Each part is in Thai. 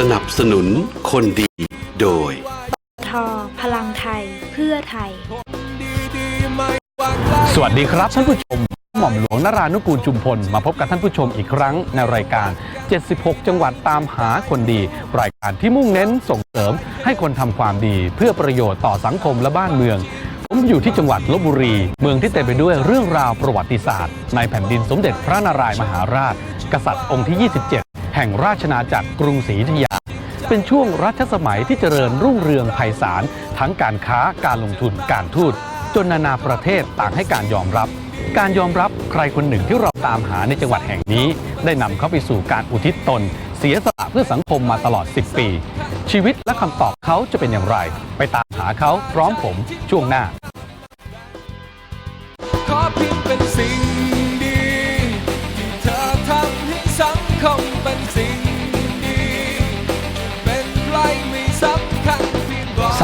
สนับสนุนคนดีโดยทอพลังไทยเพื่อไทย สวัสดีครับท่านผู้ชม หม่อมหลวงนรานุกูลจุมพล มาพบกับท่านผู้ชมอีกครั้งในรายการ 76 จังหวัดตามหาคนดี รายการที่มุ่งเน้นส่งเสริมให้คนทำความดี เพื่อประโยชน์ต่อสังคมและบ้านเมือง ผมอยู่ที่จังหวัดลบบุรี เมืองที่เต็มไปด้วยเรื่องราวประวัติศาสตร์ ในแผ่นดินสมเด็จพระนารายมหาราช กษัตริย์องค์ที่ 27 แห่งราชนาจักรกรุงศรีอยุธยา เป็นช่วงรัชสมัยที่เจริญรุ่งเรืองไพศาลทั้งการค้าการลงทุนการทูตจนนานาประเทศต่างให้การยอมรับ การยอมรับใครคนหนึ่งที่เราตามหาในจังหวัดแห่งนี้ ได้นำเขาไปสู่การอุทิศตน เสียสละเพื่อสังคมมาตลอด 10 ปี ชีวิตและคำตอบเขาจะเป็นอย่างไร ไปตามหาเขาพร้อมผมช่วงหน้า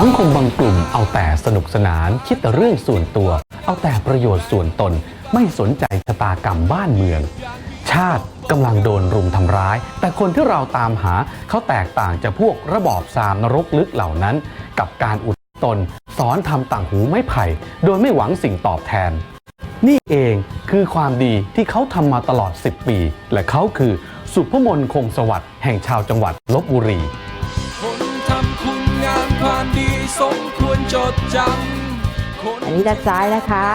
สังคมบางกลุ่มเอาแต่สนุกสนานคิดแต่เรื่องส่วนตัว เอาแต่ประโยชน์ส่วนตน ไม่สนใจชะตากรรมบ้านเมือง ชาติกำลังโดนรุมทำร้าย แต่คนที่เราตามหาเขาแตกต่างจากพวกระบอบสามนรกลึกเหล่านั้น กับการอุทิศตน สอนทำต่างหูไม้ไผ่ โดยไม่หวังสิ่งตอบแทน นี่เองคือความดีที่เขาทำมาตลอด 10 ปี และเขาคือสุภมนคงสวัสดิ์แห่งชาวจังหวัดลบบุรี ความดีสมควรจดจำคนอันนี้ด้านซ้ายนะคะ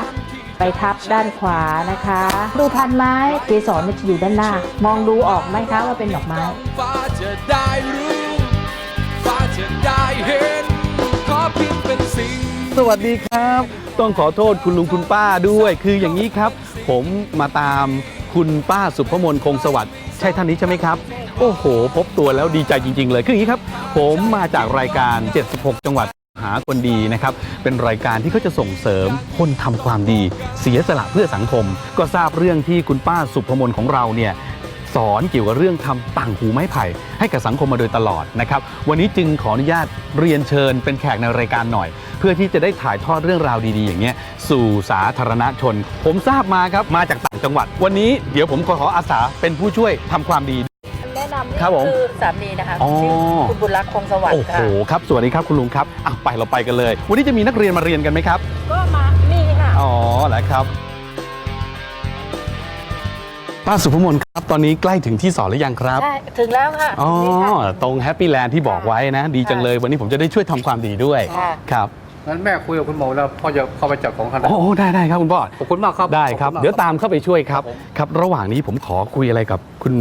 ไปทับด้านขวานะคะ ดูพันไม้เกสรมันจะอยู่ด้านหน้า มองดูออกไหมคะว่าเป็นดอกไม้ฟ้าจะได้รู้ฟ้าจะได้เห็นขอเพียงเป็นสิ่งสวัสดีครับ ต้องขอโทษคุณลุงคุณป้าด้วย คืออย่างนี้ครับ ผมมาตามคุณป้าสุภมนคงสวัสดิ์ ใช่ท่านนี้ใช่ไหมครับ โอ้โห พบตัวแล้วดีใจจริง ๆ เลยคืออย่างนี้ครับ ผมมาจากรายการ 76 จังหวัดหาคนดีนะครับเป็นรายการที่เขาจะส่งเสริมคนทำความดี เสียสละเพื่อสังคม ก็ทราบเรื่องที่คุณป้าสุภมนของเราเนี่ยสอนเกี่ยวกับเรื่องทำต่างหูไม้ไผ่ ให้กับสังคมมาโดยตลอดนะครับ วันนี้จึงขออนุญาตเรียนเชิญเป็นแขกในรายการหน่อย เพื่อที่จะได้ถ่ายทอดเรื่องราวดีๆ อย่างเงี้ยสู่สาธารณชน ผมทราบมาครับมาจากต่าง จังหวัด วันนี้เดี๋ยวผมขอขออาสาเป็นผู้ช่วยทำความดี แนะนำนี่ครับผมคือสามีนะคะอ๋อ ชื่อคุณบุญรักษ์คงสวัสโอ้ดิ์โหค่ะ ครับสวัสดีครับคุณลุงครับอะไปเราไปกันเลย วันนี้จะมีนักเรียนมาเรียนกันไหมครับ ก็มานี่ค่ะ อ๋อเหรอครับ ป้าสุภมนครับตอนนี้ใกล้ถึงที่สอนหรือยังครับ ใช่ ถึงแล้วค่ะอ๋อนี่ค่ะ ตรงแฮปปี้แลนด์ที่บอกไว้นะ ดีจังเลย วันนี้ผมจะได้ช่วยทำความดีด้วย ค่ะ ครับ งั้นแม่คุยกับคุณหมอแล้วพ่อจะเข้าไปจับของคันโอ้โอ้ได้ได้ครับคุณพ่อขอบคุณมากครับได้ครับขอณมกเดี๋ยวตามเข้าไปช่วยครับครับผมครับ ระหว่างนี้ผมขอคุยอะไรกับคุณ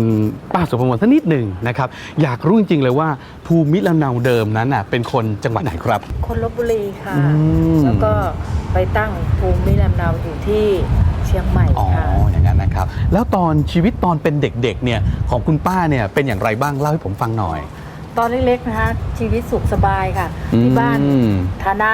ป้าสุภมนสักนิดหนึ่งนะครับ อยากรู้จริงๆเลยว่าภูมิลำเนาเดิมนั้นน่ะเป็นคนจังหวัดไหนครับ คนลบบุรีค่ะอืมแล้วก็ไปตั้งภูมิลำเนาอยู่ที่เชียงใหม่อ๋อค่ะอย่างนั้นนะครับ แล้วตอนชีวิตตอนเป็นเด็กๆเนี่ยของคุณป้าเนี่ยเป็นอย่างไรบ้างเล่าให้ผมฟังหน่อย ตอนเล็กๆนะคะ ชีวิตสุขสบายค่ะอืมที่บ้านฐานะ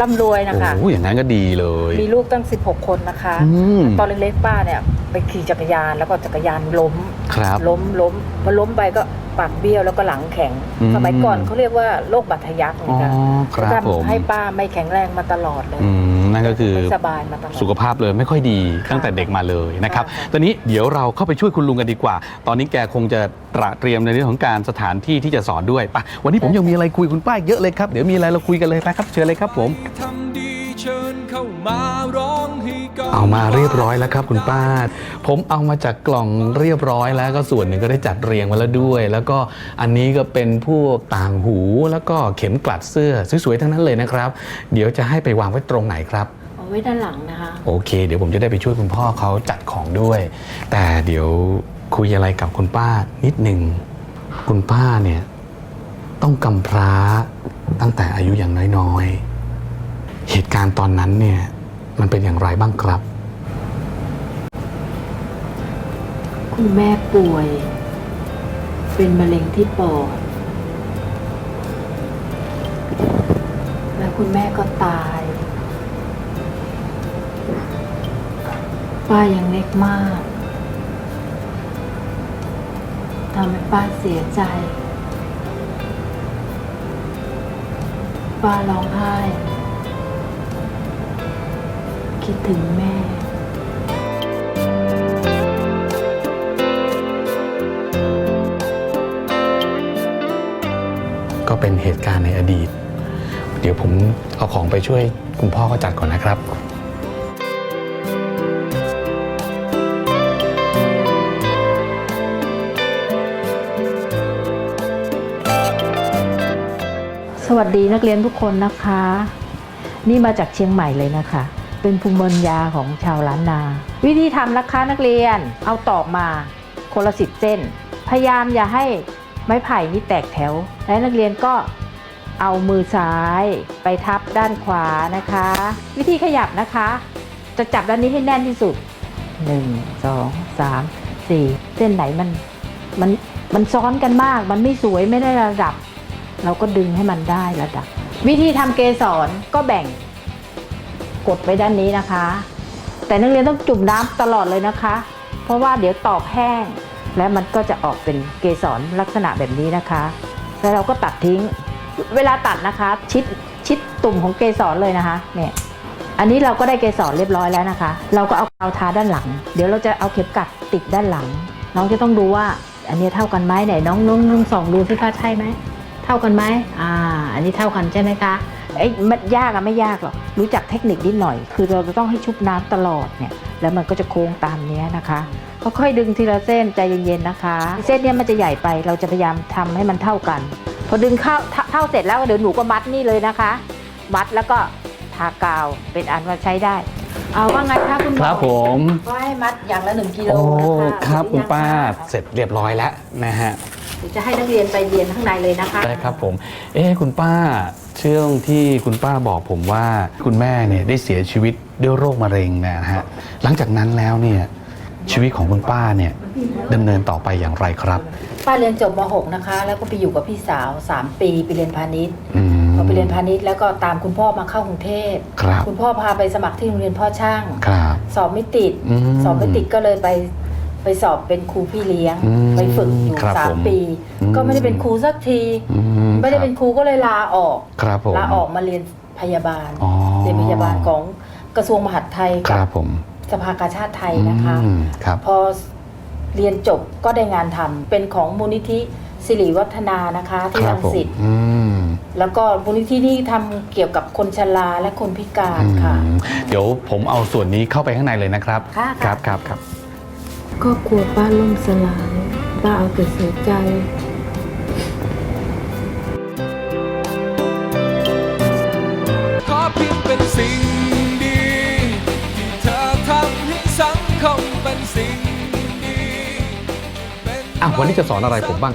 ร่ำรวยนะคะ โอ้อย่างนั้นก็ดีเลย มีลูกตั้ง 16 คนนะคะ อืม ตอนเล็กๆป้าเนี่ย ไปขี่จักรยานแล้วก็จักรยานล้ม ครับ ล้มล้มพอล้มไปก็ปากเบี้ยวแล้วก็หลังแข็ง อืม สมัยก่อนเขาเรียกว่าโรคบัตรทะยักอ๋อ นะคะครับก็ผมทำให้ป้าไม่แข็งแรงมาตลอดเลยอืมนั่นก็คือ ไม่สบายมาตลอด สุขภาพเลยไม่ค่อยดีตั้งแต่เด็กมาเลยนะครับ ค่ะ ตอนนี้เดี๋ยวเราเข้าไปช่วยคุณลุงกันดีกว่า ตอนนี้แกคงจะ ตระเตรียมในเรื่องของการสถานที่ที่จะสอนด้วยไปะวันนี้ผมยังมีอะไรคุยคุณป้าอีกเยอะเลยครับ เดี๋ยวมีอะไรเราคุยกันเลยไปครับ เชิญเลยครับผมทำดีเชิญเข้ามาร้องให้กันเอามาเรียบร้อยแล้วครับคุณป้า ผมเอามาจากกล่องเรียบร้อยแล้วก็ส่วนหนึ่งก็ได้จัดเรียงมาแล้วด้วย แล้วก็อันนี้ก็เป็นพวกต่างหูแล้วก็เข็มกลัดเสื้อสวยๆทั้งนั้นเลยนะครับ เดี๋ยวจะให้ไปวางไว้ตรงไหนครับเอาไว้ด้านหลังนะคะ โอเค เดี๋ยวผมจะได้ไปช่วยคุณพ่อเขาจัดของด้วย แต่เดี๋ยว คุยอะไรกับคุณป้านิดหนึ่ง คุณป้าเนี่ยต้องกำพร้าตั้งแต่อายุอย่างน้อยๆ เหตุการณ์ตอนนั้นเนี่ยมันเป็นอย่างไรบ้างครับ คุณแม่ป่วย เป็นมะเร็งที่ปอดคุณแม่ก็ตาย ป้ายังเล็กมาก ทำให้ป้าเสียใจ ป้าร้องไห้ คิดถึงแม่ ก็เป็นเหตุการณ์ในอดีต เดี๋ยวผมเอาของไปช่วยคุณพ่อเขาจัดก่อนนะครับ สวัสดีนักเรียนทุกคนนะคะ นี่มาจากเชียงใหม่เลยนะคะ เป็นภูมิปัญญาของชาวล้านนา วิธีทำนะคะนักเรียนเอาตอกมาคนละสิบเส้น พยายามอย่าให้ไม้ไผ่นี่แตกแถว และนักเรียนก็เอามือซ้ายไปทับด้านขวานะคะ วิธีขยับนะคะ จะจับด้านนี้ให้แน่นที่สุด 1 2 3 4 เส้นไหนมันมันมันซ้อนกันมาก มันไม่สวยไม่ได้ระดับ เราก็ดึงให้มันได้ระดับ วิธีทำเกสรก็แบ่งกดไปด้านนี้นะคะ แต่นักเรียนต้องจุ่มน้ำตลอดเลยนะคะ เพราะว่าเดี๋ยวตอกแห้ง แล้วมันก็จะออกเป็นเกสรลักษณะแบบนี้นะคะ แล้วเราก็ตัดทิ้ง เวลาตัดนะคะ ชิดชิดตุ่มของเกสรเลยนะคะเนี่ยอันนี้เราก็ได้เกสรเรียบร้อยแล้วนะคะ เราก็เอากาทาด้านหลัง เดี๋ยวเราจะเอาเข็มกัดติดด้านหลัง น้องจะต้องดูว่า อันนี้เท่ากันไหมไหนน้องน้องน้องส่องดูสิคะใช่ไหม เท่ากันไหมอ่า อันนี้เท่ากันใช่ไหมคะเอ้ยมันยากอะไม่ยากหรอกรู้จักเทคนิคนิดหน่อย คือเราจะต้องให้ชุบน้ำตลอดเนี่ย แล้วมันก็จะโค้งตามเนี้ยนะคะค่อยๆดึงทีละเส้นใจเย็นๆนะคะ เส้นเนี้ยมันจะใหญ่ไปเราจะพยายามทำให้มันเท่ากัน พอดึงเข้าเท่าเท่าเสร็จแล้วเดี๋ยวหนูก็มัดนี่เลยนะคะ มัดแล้วก็ทากาวเป็นอันว่าใช้ได้ เอาว่าไงคะคุณหมอครับผมก็ให้มัดอย่างละหนึ่งกิโลโอ้นะคะครับคุณป้าเเสร็จเรียบร้อยแล้วนะฮะ ดี๋ยวจะให้นักเรียนไปเรียนข้างในเลยนะคะ ได้ครับผม เอ๊ะคุณป้าเชื่องที่คุณป้าบอกผมว่าคุณแม่เนี่ยได้เสียชีวิตด้วยโรคมะเร็งนะฮะ หลังจากนั้นแล้วเนี่ยชีวิตของคุณป้าเนี่ยดำเนินต่อไปอย่างไรครับป้าเรียนจบม .6 นะคะ แล้วก็ไปอยู่กับพี่สาว 3 ปีไปเรียนพาณิชย์อืมพอไปเรียนพาณิชย์แล้วก็ตามคุณพ่อมาเข้ากรุงเทพครับณพ่อพาไปสมัครที่โรงเรียนพ่อช่าง ครับ สอบไม่ติด อืม สอบไม่ติดก็เลยไป ไปสอบเป็นครูพี่เลี้ยง อืมไปฝึกอยู่ครับสามผมปี อืมก็ไม่ได้เป็นครูสักที อืไม่ได้เป็นครูก็เลยลาออก ครับผม ลาออกมาเรียนพยาบาล อ๋อ เรียนพยาบาลของกระทรวงมหาดไทยคกัรับผมสภากาชาติไทยนะคะ อืมครับ พอเรียนจบก็ได้งานทำเป็นของมูลนิธิสิริวัฒนานะคะที่ครัรับงผมสิตอืมแล้วก็มูลนิธินี่ทำเกี่ยวกับคนชราและคนพิการค่ะ อืมเดี๋ยวผมเอาส่วนนี้เข้าไปข้างในเลยนะครับ ค่ะคค่ะรับครับครับ ครอบครัวป้าล่มสลาย ป้าเอาแต่เสียใจ ขอเพียงเป็นสิ่งดี ที่เธอทำให้สังคมเป็นสิ่งดีเป็นอะวันนี้จะสอนอะไรผมบ้าง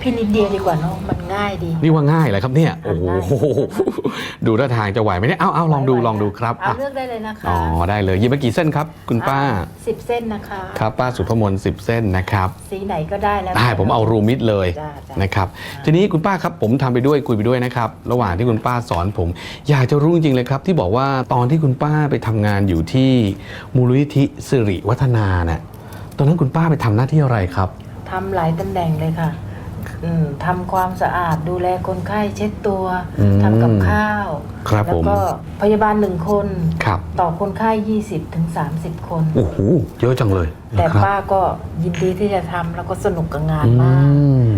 พี่นิดเดียวดีกว่าเนาะมันง่ายดี นี่ว่าง่ายเลยครับเนี่ยโอ้โหง่ายดูท่าทางจะไหวไหมเนี่ยเอาเอาลองดูลองดูครับเอาอะเลือกได้เลยนะคะอ๋อได้เลยหยิบมากี่เส้นครับ คุณป้าสิบเส้นนะคะครับป้าสุทธมนต์สิบเส้นนะครับสีไหนก็ได้แล้วได้ผมเอารูมิดเลยจ้ะจ้ะนะครับทีนี้คุณป้าครับผมทำไปด้วยคุยไปด้วยนะครับระหว่างที่คุณป้าสอนผม อยากจะรู้จริงๆเลยครับที่บอกว่าตอนที่คุณป้าไปทำงานอยู่ที่มูลนิธิสิริวัฒนาน่ะตอนนั้นคุณป้าไปทำหน้าที่อะไรครับทำหลายตำแหน่งเลยค่ะอืม ทำความสะอาดดูแลคนไข้เช็ดตัวอืมทำกับข้าว ครับแล้วผมก็พยาบาลหนึ่งคน ครับ ต่อคนไข้20ถึง30คน โอ้โหเยอะจังเลยแต่นะครับป้าก็ยินดีที่จะทำแล้วก็สนุกกับงานอืมาก ม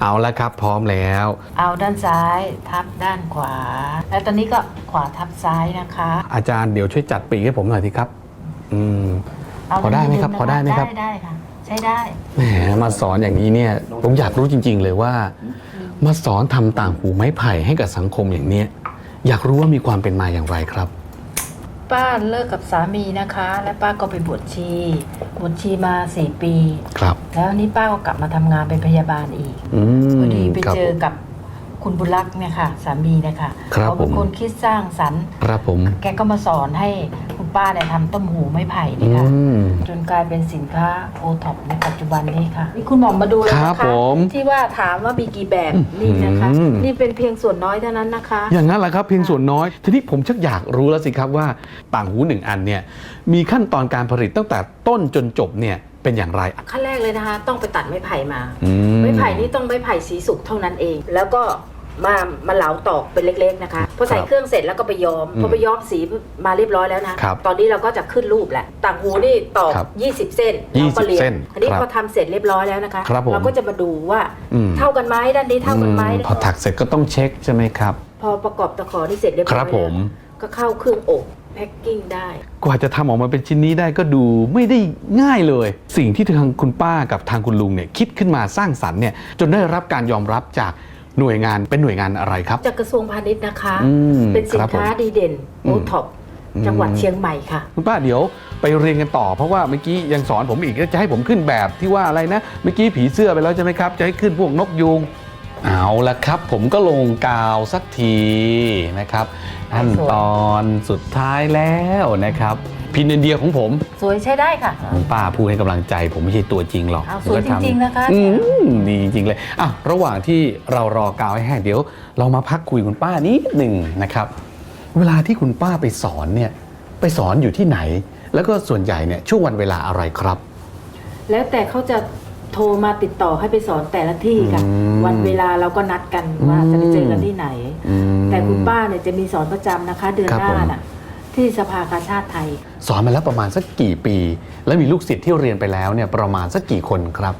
เอาละครับพร้อมแล้ว เอาด้านซ้ายทับด้านขวา แล้วตอนนี้ก็ขวาทับซ้ายนะคะ อาจารย์เดี๋ยวช่วยจัดปีกให้ผมหน่อยทีครับ อืม เอาพอได้ไหมครับนินึงนะะพอได้ไหมครับ ได้ได้ค่ะ ใช้ได้ แหมมาสอนอย่างนี้เนี่ยผมอยากรู้จริง ๆ เลยว่า มาสอนทำต่างหูไม้ไผ่ให้กับสังคมอย่างเนี้ยอยากรู้ว่ามีความเป็นมาอย่างไรครับ ป้าเลิกกับสามีนะคะ และป้าก็ไปบวชชี บวชชีมาสี่ปี ครับ แล้วนี้ป้าก็กลับมาทำงานเป็นพยาบาลอีกอืมพอดีไปครับเจอกับ คุณบุญรักษ์เนี่ยค่ะ สามีเนะคะครับเขาเป็นผม คนคิดสร้างสรรค์ ครับผมแกก็มาสอนให้คุณป้าเนี่ยทำต้มหูไม้ไผ่นี่ค่ะจนกลายเป็นสินค้าโอท็อปในปัจจุบันนี้ค่ะนี่คุณหมอมมาดูแล้วครันะบคะผมที่ว่าถามว่ามีกี่แบบนี่นะคะ อืม นี่เป็นเพียงส่วนน้อยเท่านั้นนะคะ อย่างนั้นแหละครับเพียงส่วนน้อย ทีนี้ผมชักอยากรู้แล้วสิครับว่าต่างหูหนึ่งอันเนี่ยมีขั้นตอนการผลิตตั้งแต่ต้นจนจบเนี่ยเป็นอย่างไรขั้นแรกเลยนะคะ ต้องไปตัดไม้ไผ่มา อื ไม้ไผ่นี่ต้องไม้ไผ่สีสุกเท่านั้นเอง แล้วก็ มามาเหลาตอกเป็นเล็กๆนะคะพอใส่ครับเครื่องเสร็จแล้วก็ไปย้อมอืมพอไปย้อมสีมาเรียบร้อยแล้วนะครับตอนนี้เราก็จะขึ้นรูปแหละต่างหูนี่ตอกครับ20เส้นเราก็20เรียเส้นอันนี้ครับพอทำเสร็จเรียบร้อยแล้วนะคะ ครับผมเราก็จะมาดูว่าอืม เท่ากันไหมด้านนี้เท่ากันไหมอืมพอถักเสร็จก็ต้องเช็คใช่ไหมครับ พอประกอบตะขอที่เสร็จเรียบร้อยครับผม แล้วก็เข้าเครื่องอบแพ็คกิ้งได้ กว่าจะทำออกมาเป็นชิ้นนี้ได้ก็ดูไม่ได้ง่ายเลย สิ่งที่ทางคุณป้ากับทางคุณลุงเนี่ยคิดขึ้นมาสร้างสรรค์เนี่ยจนได้รับการยอมรับจาก หน่วยงานเป็นหน่วยงานอะไรครับ จากกระทรวงพาณิชย์นะคะ อืมเป็นสิคนรับผมค้าดีเด่นอืโอม ท็อปอืมจังหวัดเชียงใหม่ค่ะ คุณป้าเดี๋ยวไปเรียนกันต่อเพราะว่าเมื่อกี้ยังสอนผมอีกจะให้ผมขึ้นแบบที่ว่าอะไรนะเมื่อกี้ผีเสื้อไปแล้วใช่ไหมครับ จะให้ขึ้นพวกนกยูงเอาละครับ ผมก็ลงกาวสักทีนะครับขั้นตอนสุดท้ายแล้วนะครับ พินอินเดียของผมสวยใช้ได้ค่ะคุณป้าพูดให้กำลังใจ ผมไม่ใช่ตัวจริงหรอกเอาผมก็สวยจริงๆนะคะ อืมดีจริงๆเลยอะระหว่างที่เรารอกาวให้แห้งเดี๋ยว เรามาพักคุยคุณป้านิดหนึ่งนะครับ เวลาที่คุณป้าไปสอนเนี่ย ไปสอนอยู่ที่ไหน แล้วก็ส่วนใหญ่เนี่ยช่วงวันเวลาอะไรครับ แล้วแต่เขาจะโทรมาติดต่อให้ไปสอนแต่ละที่ค่ะ อืมวันเวลาเราก็นัดกันว่าจะไปเจอกันที่ไหน อืมแต่คุณป้าเนี่ยจะมีสอนประจำนะคะ เดือนครับหน้าผม น่ะ ที่สภากาชาติไทย สอนมาแล้วประมาณสักกี่ปี แล้วมีลูกศิษย์ที่เรียนไปแล้วเนี่ยประมาณสักกี่คนครับ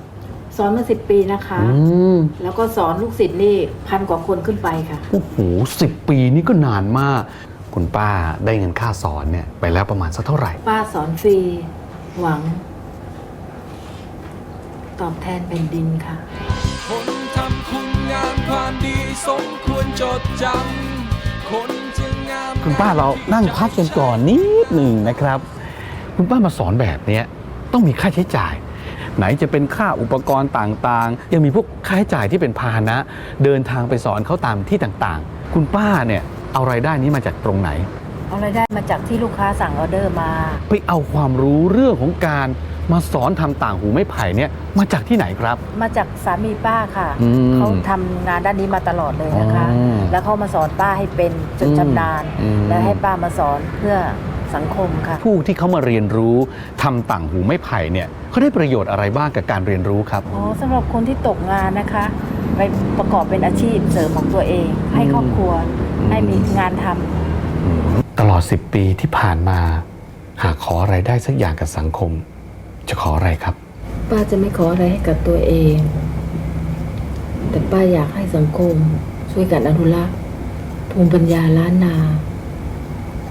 สอนมาสิบปีนะคะ อืมแล้วก็สอนลูกศิษย์นี่พันกว่าคนขึ้นไปค่ะ โอ้โหสิบปีนี่ก็นานมาก คุณป้าได้เงินค่าสอนเนี่ยไปแล้วประมาณสักเท่าไหร่ ป้าสอนฟรีหวัง ตอบแทนแผ่นดินค่ะ คนทำคุณงามความดีสมควรจดจำ คนจะงาม คุณป้าเรานั่งพักกันก่อนนิดหนึ่งนะครับ คุณป้ามาสอนแบบเนี้ยต้องมีค่าใช้จ่าย ไหนจะเป็นค่าอุปกรณ์ต่างๆ ยังมีพวกค่าใช้จ่ายที่เป็นพาหนะ เดินทางไปสอนเขาตามที่ต่างๆ คุณป้าเนี่ยเอารายได้นี้มาจากตรงไหน เอารายได้มาจากที่ลูกค้าสั่งออเดอร์มา ไปเอาความรู้เรื่องของการ มาสอนทำต่างหูไม้ไผ่เนี่ยมาจากที่ไหนครับ มาจากสามีป้าค่ะ อืมเขาทำงานด้านนี้มาตลอดเลยนะคะ อ๋อแล้วเขามาสอนป้าให้เป็นจนชำนาญอืม แล้วให้ป้ามาสอนเพื่อสังคมค่ะ ผู้ที่เขามาเรียนรู้ทำต่างหูไม้ไผ่เนี่ยเขาได้ประโยชน์อะไรบ้างกับการเรียนรู้ครับ อ๋อสำหรับคนที่ตกงานนะคะ ไปประกอบเป็นอาชีพเสริมของตัวเอง ให้ครอบครัวให้มีงานทำ ตลอด 10 ปีที่ผ่านมา หากขออะไรได้สักอย่างกับสังคม จะขออะไรครับ ป้าจะไม่ขออะไรให้กับตัวเอง แต่ป้าอยากให้สังคม ช่วยกันอนุรักษ์ภูมิปัญญาล้านนา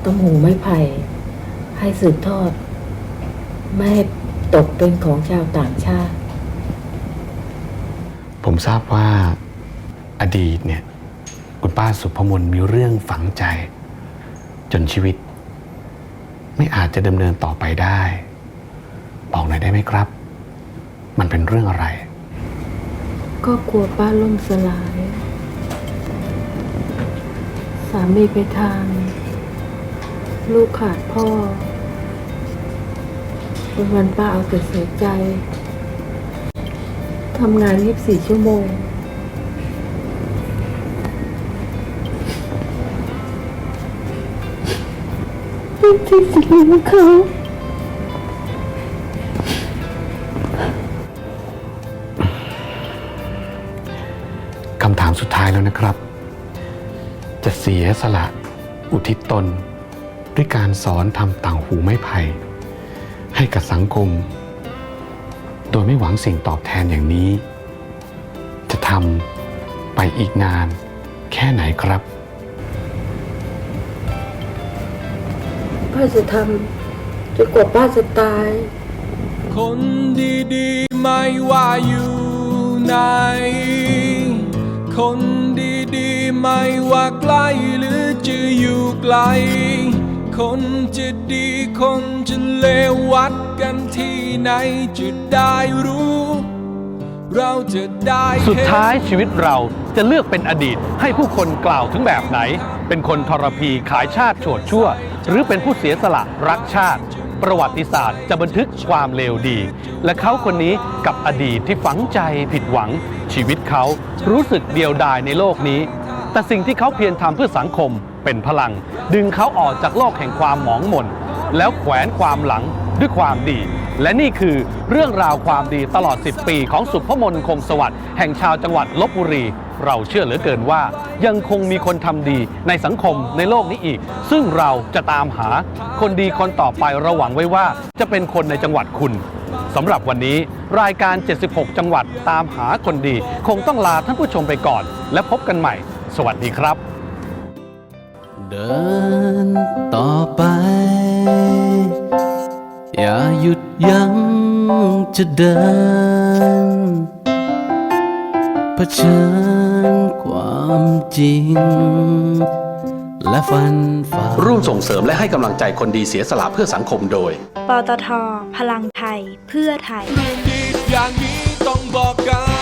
ต้มหูไม้ไผ่ ให้สืบทอด ไม่ให้ตกเป็นของชาวต่างชาติ ผมทราบว่าอดีตเนี่ย คุณป้าสุภมนมีเรื่องฝังใจ จนชีวิต ไม่อาจจะดำเนินต่อไปได้ บอกหน่อยได้ไหมครับ มันเป็นเรื่องอะไรครอบครัวป้าล่มสลาย สามีไปทาง ลูกขาดพ่อวันวันป้าเอาแต่เสียใจทำงาน 24 ชั่วโมงเป็นที่สุดของเขา สุดท้ายแล้วนะครับ จะเสียสละอุทิศตน ด้วยการสอนทำต่างหูไม้ไผ่ให้กับสังคม โดยไม่หวังสิ่งตอบแทนอย่างนี้ จะทำไปอีกนานแค่ไหนครับป้าจะทำจนกว่าป้าจะตาย คนดีๆ ไม่ว่าอยู่ไหน คนดีๆ ไม่ว่าใกล้หรือจะอยู่ไกล คนจะดีคนจะเลววัดกันที่ไหนจะได้รู้ เราจะได้สุดท้ายชีวิตเราจะเลือกเป็นอดีตให้ผู้คนกล่าวถึงแบบไหน เป็นคนทรพีขายชาติโฉดชั่ว หรือเป็นผู้เสียสละรักชาติ ประวัติศาสตร์จะบันทึกความเลวดี และเขาคนนี้กับอดีตที่ฝังใจผิดหวัง ชีวิตเขารู้สึกเดียวดายในโลกนี้ แต่สิ่งที่เขาเพียรทำเพื่อสังคมเป็นพลัง ดึงเขาออกจากโลกแห่งความหมองหม่นแล้วแขวนความหลังด้วยความดี และนี่คือเรื่องราวความดีตลอด 10 ปีของสุภมนคงสวัสดิ์แห่งชาวจังหวัดลบบุรี เราเชื่อเหลือเกินว่ายังคงมีคนทำดีในสังคมในโลกนี้อีก ซึ่งเราจะตามหาคนดีคนต่อไประหวังไว้ว่า จะเป็นคนในจังหวัดคุณสำหรับวันนี้รายการ 76 จังหวัดตามหาคนดี คงต้องลาท่านผู้ชมไปก่อน และพบกันใหม่ สวัสดีครับ เดินต่อไป อย่าหยุดยั้งจะเดิน เผชิญความจริง และฟันฝ่าร่วมส่งเสริมและให้กำลังใจคนดีเสียสละเพื่อสังคมโดย ปตท พลังไทย เพื่อไทยเรื่องดีอย่างนี้ต้องบอกกัน